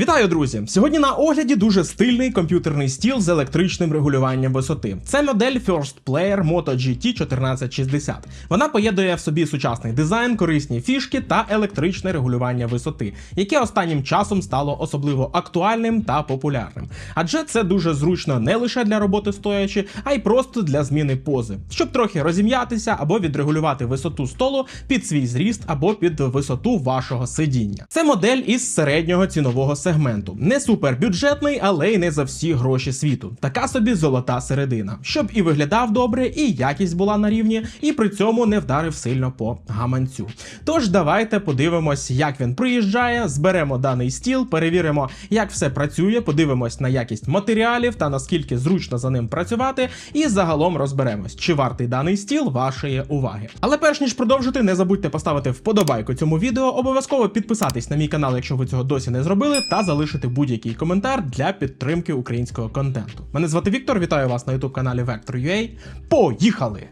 Вітаю, друзі! Сьогодні на огляді дуже стильний комп'ютерний стіл з електричним регулюванням висоти. Це модель First Player Moto GT 1460. Вона поєднує в собі сучасний дизайн, корисні фішки та електричне регулювання висоти, яке останнім часом стало особливо актуальним та популярним. Адже це дуже зручно не лише для роботи стоячи, а й просто для зміни пози, щоб трохи розім'ятися або відрегулювати висоту столу під свій зріст або під висоту вашого сидіння. Це модель із середнього цінового сегменту. Не супербюджетний, але й не за всі гроші світу. Така собі золота середина, щоб і виглядав добре, і якість була на рівні, і при цьому не вдарив сильно по гаманцю. Тож давайте подивимось, як він приїжджає, зберемо даний стіл, перевіримо, як все працює, подивимось на якість матеріалів та наскільки зручно за ним працювати, і загалом розберемось, чи вартий даний стіл вашої уваги. Але перш ніж продовжити, не забудьте поставити вподобайку цьому відео, обов'язково підписатись на мій канал, якщо ви цього досі не зробили, та залишити будь-який коментар для підтримки українського контенту. Мене звати Віктор, вітаю вас на youtube каналі Vector.ua. Поїхали!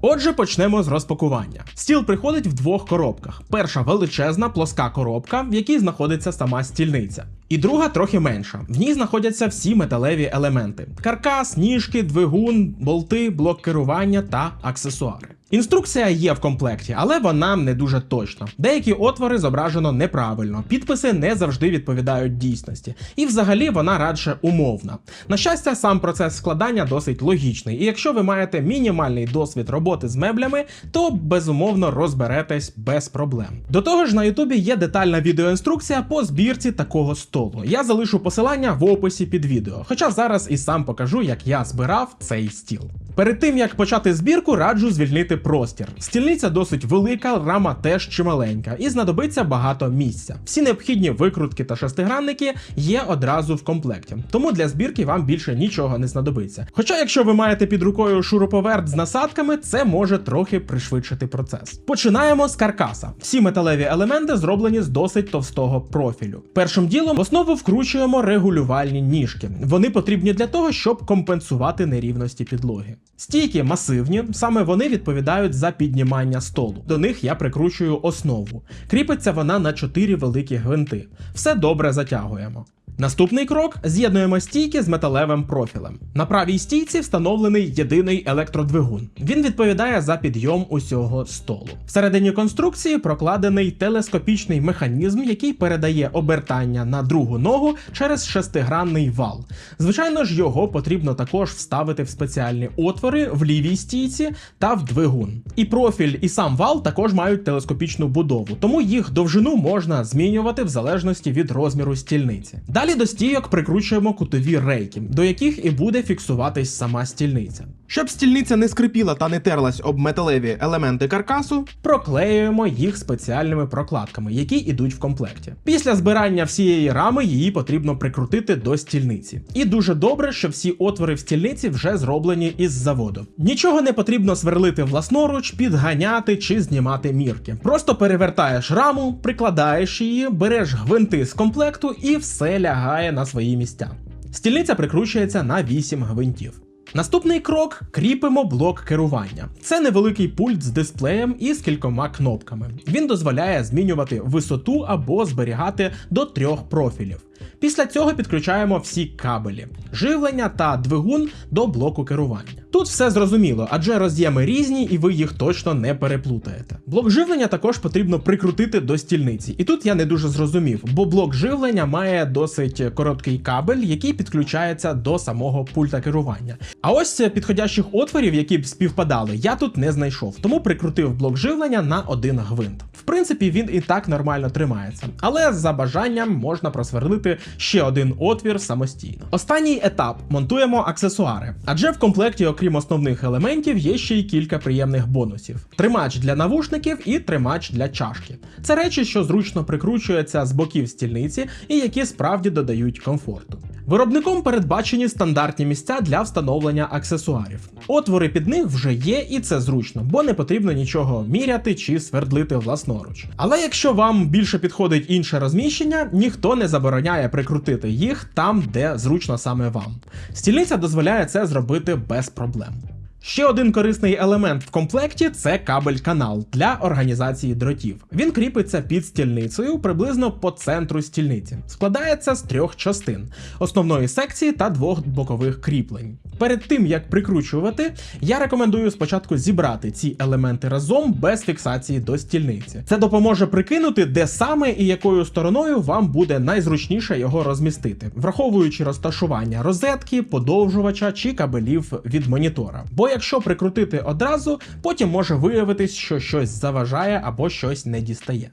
Отже, почнемо з розпакування. Стіл приходить в двох коробках: перша величезна плоска коробка, в якій знаходиться сама стільниця. І друга трохи менша. В ній знаходяться всі металеві елементи: каркас, ніжки, двигун, болти, блок керування та аксесуари. Інструкція є в комплекті, але вона не дуже точна. Деякі отвори зображено неправильно, підписи не завжди відповідають дійсності, і взагалі вона радше умовна. На щастя, сам процес складання досить логічний, і якщо ви маєте мінімальний досвід роботи з меблями, то безумовно розберетесь без проблем. До того ж, на Ютубі є детальна відеоінструкція по збірці такого столу. Я залишу посилання в описі під відео, хоча зараз і сам покажу, як я збирав цей стіл. Перед тим як почати збірку, раджу звільнити простір. Стільниця досить велика, рама теж чималенька, і знадобиться багато місця. Всі необхідні викрутки та шестигранники є одразу в комплекті, тому для збірки вам більше нічого не знадобиться. Хоча, якщо ви маєте під рукою шуруповерт з насадками, це може трохи пришвидшити процес. Починаємо з каркаса. Всі металеві елементи зроблені з досить товстого профілю. Першим ділом в основу вкручуємо регулювальні ніжки. Вони потрібні для того, щоб компенсувати нерівності підлоги. Стійки масивні, саме вони відповідають за піднімання столу. До них я прикручую основу. Кріпиться вона на 4 великі гвинти. Все добре затягуємо. Наступний крок з'єднуємо стійки з металевим профілем. На правій стійці встановлений єдиний електродвигун. Він відповідає за підйом усього столу. Всередині конструкції прокладений телескопічний механізм, який передає обертання на другу ногу через шестигранний вал. Звичайно ж, його потрібно також вставити в спеціальні отвори в лівій стійці та в двигун. І профіль, і сам вал також мають телескопічну будову, тому їх довжину можна змінювати в залежності від розміру стільниці. Далі до стійок прикручуємо кутові рейки, до яких і буде фіксуватись сама стільниця. Щоб стільниця не скрипіла та не терлась об металеві елементи каркасу, проклеюємо їх спеціальними прокладками, які йдуть в комплекті. Після збирання всієї рами її потрібно прикрутити до стільниці. І дуже добре, що всі отвори в стільниці вже зроблені із заводу. Нічого не потрібно сверлити власноруч, підганяти чи знімати мірки. Просто перевертаєш раму, прикладаєш її, береш гвинти з комплекту і все лягає на свої місця. Стільниця прикручується на 8 гвинтів. Наступний крок кріпимо блок керування. Це невеликий пульт з дисплеєм і з кількома кнопками. Він дозволяє змінювати висоту або зберігати до трьох профілів. Після цього підключаємо всі кабелі, живлення та двигун до блоку керування. Тут все зрозуміло, адже роз'єми різні і ви їх точно не переплутаєте. Блок живлення також потрібно прикрутити до стільниці. І тут я не дуже зрозумів, бо блок живлення має досить короткий кабель, який підключається до самого пульта керування. А ось підходящих отворів, які б співпадали, я тут не знайшов, тому прикрутив блок живлення на один гвинт. В принципі, він і так нормально тримається, але за бажанням можна просверлити ще один отвір самостійно. Останній етап монтуємо аксесуари, адже в комплекті, окрім основних елементів, є ще й кілька приємних бонусів: тримач для навушників і тримач для чашки. Це речі, що зручно прикручуються з боків стільниці і які справді додають комфорту. Виробником передбачені стандартні місця для встановлення аксесуарів. Отвори під них вже є, і це зручно, бо не потрібно нічого міряти чи свердлити власноруч. Але якщо вам більше підходить інше розміщення, ніхто не забороняє прикрутити їх там, де зручно саме вам. Стільниця дозволяє це зробити без проблем. Ще один корисний елемент в комплекті це кабель-канал для організації дротів. Він кріпиться під стільницею приблизно по центру стільниці. Складається з трьох частин: основної секції та двох бокових кріплень. Перед тим як прикручувати, я рекомендую спочатку зібрати ці елементи разом без фіксації до стільниці. Це допоможе прикинути, де саме і якою стороною вам буде найзручніше його розмістити, враховуючи розташування розетки, подовжувача чи кабелів від монітора. Бо якщо прикрутити одразу, потім може виявитись, що щось заважає або щось не дістає.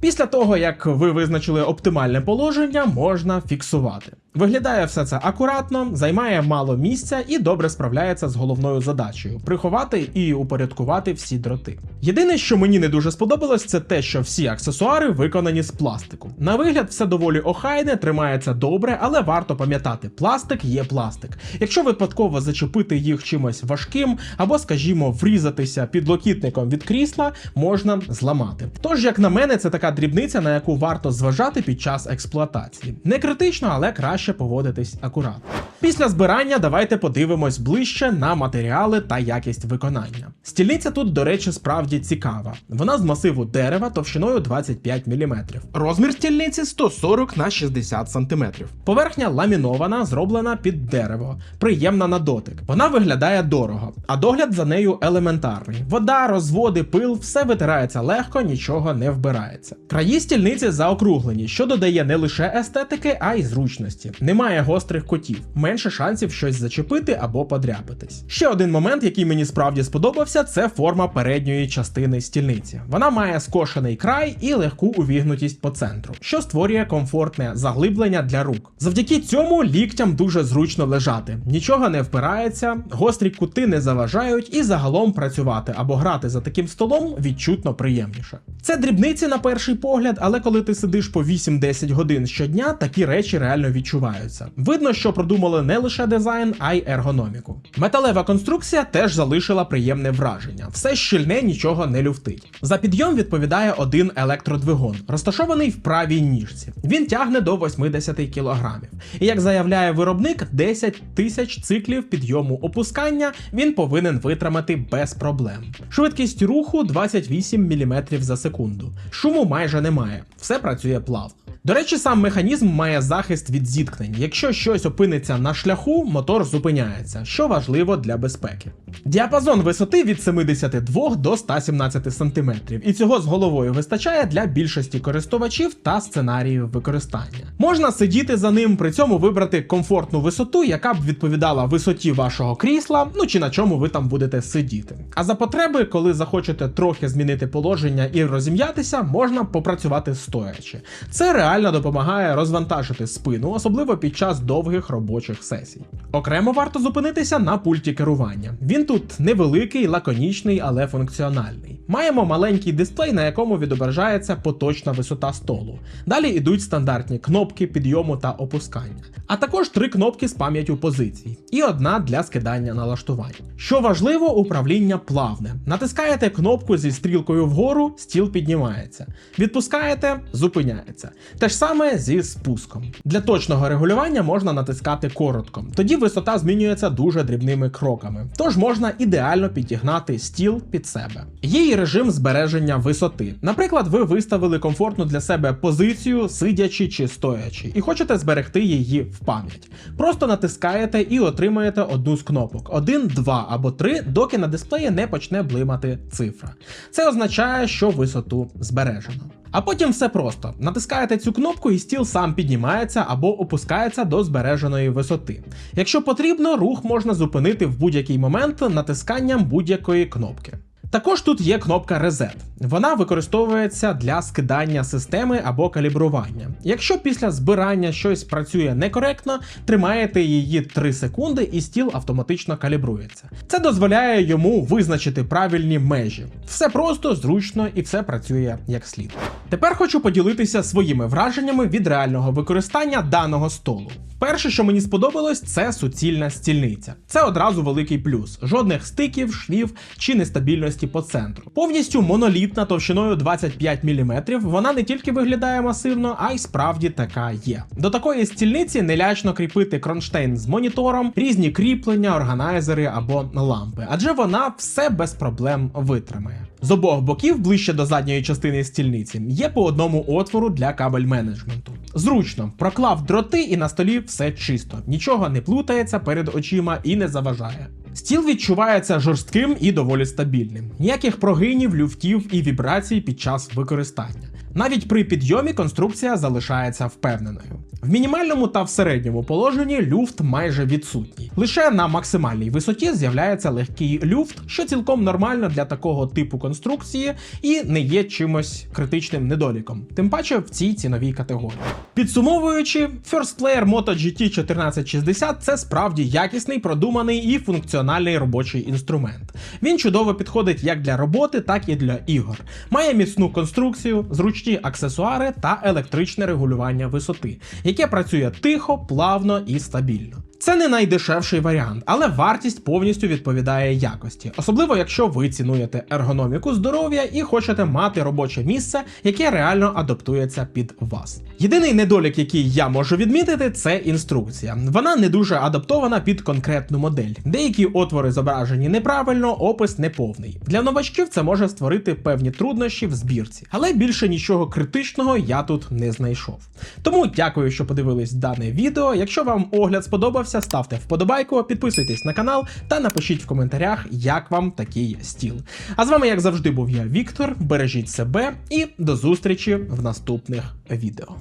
Після того, як ви визначили оптимальне положення, можна фіксувати. Виглядає все це акуратно, займає мало місця і добре справляється з головною задачею приховати і упорядкувати всі дроти. Єдине, що мені не дуже сподобалось, це те, що всі аксесуари виконані з пластику. На вигляд, все доволі охайне, тримається добре, але варто пам'ятати, пластик є пластик. Якщо випадково зачепити їх чимось важким або, скажімо, врізатися підлокітником від крісла, можна зламати. Тож, як на мене, це така дрібниця, на яку варто зважати під час експлуатації. Не критично, але краще поводитись акуратно. Після збирання давайте подивимось ближче на матеріали та якість виконання. Стільниця тут, до речі, справді цікава. Вона з масиву дерева товщиною 25 мм. Розмір стільниці 140 на 60 см. Поверхня ламінована, зроблена під дерево, приємна на дотик. Вона виглядає дорого, а догляд за нею елементарний. Вода, розводи, пил, все витирається легко, нічого не вбирається. Краї стільниці заокруглені, що додає не лише естетики, а й зручності. Немає гострих котів, менше шансів щось зачепити або подряпатись. Ще один момент, який мені справді сподобався, це форма передньої частини стільниці. Вона має скошений край і легку увігнутість по центру, що створює комфортне заглиблення для рук. Завдяки цьому ліктям дуже зручно лежати, нічого не впирається, гострі кути не заважають і загалом працювати або грати за таким столом відчутно приємніше. Це дрібниці на перший погляд, але коли ти сидиш по 8-10 годин щодня, такі речі реально відчуваються. Видно, що продумали не лише дизайн, а й ергономіку. Металева конструкція теж залишила приємне враження. Все щільне, нічого не люфтить. За підйом відповідає один електродвигун, розташований в правій ніжці. Він тягне до 80 кг. І як заявляє виробник, 10 тисяч циклів підйому опускання він повинен витримати без проблем. Швидкість руху 28 мм за секунду. Шуму майже немає, все працює плавно. До речі, сам механізм має захист від зіткнень. Якщо щось опиниться на шляху, мотор зупиняється, що важливо для безпеки. Діапазон висоти від 72 до 117 см, і цього з головою вистачає для більшості користувачів та сценаріїв використання. Можна сидіти за ним, при цьому вибрати комфортну висоту, яка б відповідала висоті вашого крісла, ну чи на чому ви там будете сидіти. А за потреби, коли захочете трохи змінити положення і розім'ятися, можна попрацювати стоячи. Це реально допомагає розвантажити спину, особливо під час довгих робочих сесій. Окремо варто зупинитися на пульті керування. Він тут невеликий, лаконічний, але функціональний. Маємо маленький дисплей, на якому відображається поточна висота столу. Далі йдуть стандартні кнопки підйому та опускання, а також три кнопки з пам'яттю позицій і одна для скидання налаштувань. Що важливо, управління плавне. Натискаєте кнопку зі стрілкою вгору, стіл піднімається. Відпускаєте, зупиняється. Те ж саме зі спуском. Для точного регулювання можна натискати коротко. Тоді висота змінюється дуже дрібними кроками. Тож можна ідеально підігнати стіл під себе. Є і режим збереження висоти. Наприклад, ви виставили комфортну для себе позицію, сидячи чи стоячи, і хочете зберегти її в пам'ять. Просто натискаєте і отримаєте одну з кнопок: 1, 2 або 3, доки на дисплеї не почне блимати цифра. Це означає, що висоту збережено. А потім все просто: натискаєте цю кнопку, і стіл сам піднімається або опускається до збереженої висоти. Якщо потрібно, рух можна зупинити в будь-який момент натисканням будь-якої кнопки. Також тут є кнопка Reset. Вона використовується для скидання системи або калібрування. Якщо після збирання щось працює некоректно, тримаєте її 3 секунди і стіл автоматично калібрується. Це дозволяє йому визначити правильні межі. Все просто, зручно і все працює як слід. Тепер хочу поділитися своїми враженнями від реального використання даного столу. Перше, що мені сподобалось, це суцільна стільниця. Це одразу великий плюс: жодних стиків, швів чи нестабільності по центру. Повністю монолітна товщиною 25 мм, вона не тільки виглядає масивно, а й справді така є. До такої стільниці нелячно кріпити кронштейн з монітором, різні кріплення, органайзери або лампи, адже вона все без проблем витримає. З обох боків, ближче до задньої частини стільниці, є по одному отвору для кабель менеджменту. Зручно, проклав дроти і на столі все чисто, нічого не плутається перед очима і не заважає. Стіл відчувається жорстким і доволі стабільним. Ніяких прогинів, люфтів і вібрацій під час використання. Навіть при підйомі конструкція залишається впевненою. В мінімальному та в середньому положенні люфт майже відсутній. Лише на максимальній висоті з'являється легкий люфт, що цілком нормально для такого типу конструкції і не є чимось критичним недоліком, тим паче в цій ціновій категорії. Підсумовуючи, First Player Moto GT 1460 це справді якісний, продуманий і функціональний робочий інструмент. Він чудово підходить як для роботи, так і для ігор. Має міцну конструкцію, зручні аксесуари та електричне регулювання висоти, яке працює тихо, плавно і стабільно. Це не найдешевший варіант, але вартість повністю відповідає якості, особливо якщо ви цінуєте ергономіку здоров'я і хочете мати робоче місце, яке реально адаптується під вас. Єдиний недолік, який я можу відмітити, це інструкція. Вона не дуже адаптована під конкретну модель. Деякі отвори зображені неправильно, опис неповний. Для новачків це може створити певні труднощі в збірці, але більше нічого критичного я тут не знайшов. Тому дякую, що подивились дане відео. Якщо вам огляд сподобався, ставте вподобайку, підписуйтесь на канал та напишіть в коментарях, як вам такий стіл. А з вами, як завжди, був я, Віктор. Бережіть себе і до зустрічі в наступних відео.